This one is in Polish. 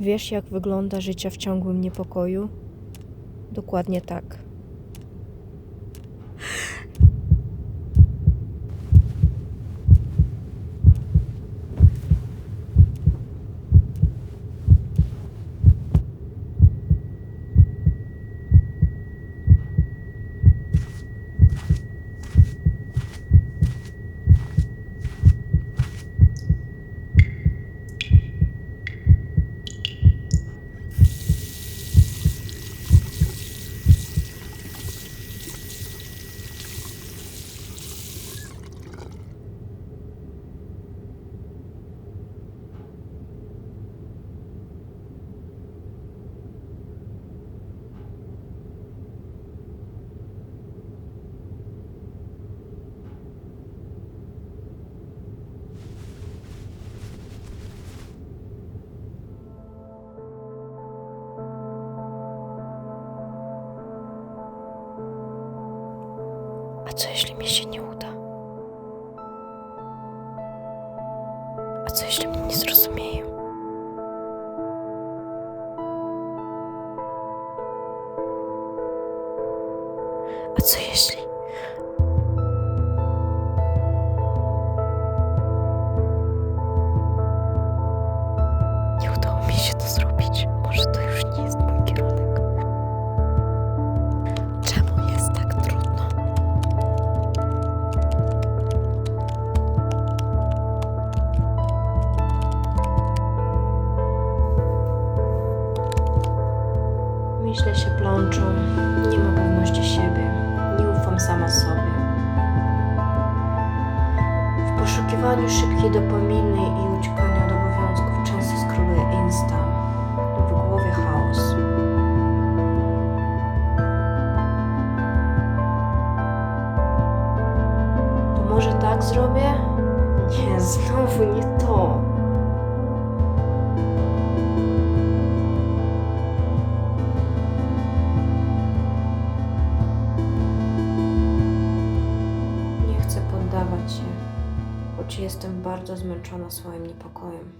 Wiesz, jak wygląda życie w ciągłym niepokoju? Dokładnie tak. A co jeśli mi się nie uda? A co jeśli mnie nie zrozumieją? A co jeśli? Myślę się plączą, nie ma pewności siebie, nie ufam sama sobie. W poszukiwaniu szybkiej dopaminy i uciekania od obowiązków często skroluję Insta. W głowie chaos. To może tak zrobię? Nie, znowu nie to. Choć jestem bardzo zmęczona swoim niepokojem.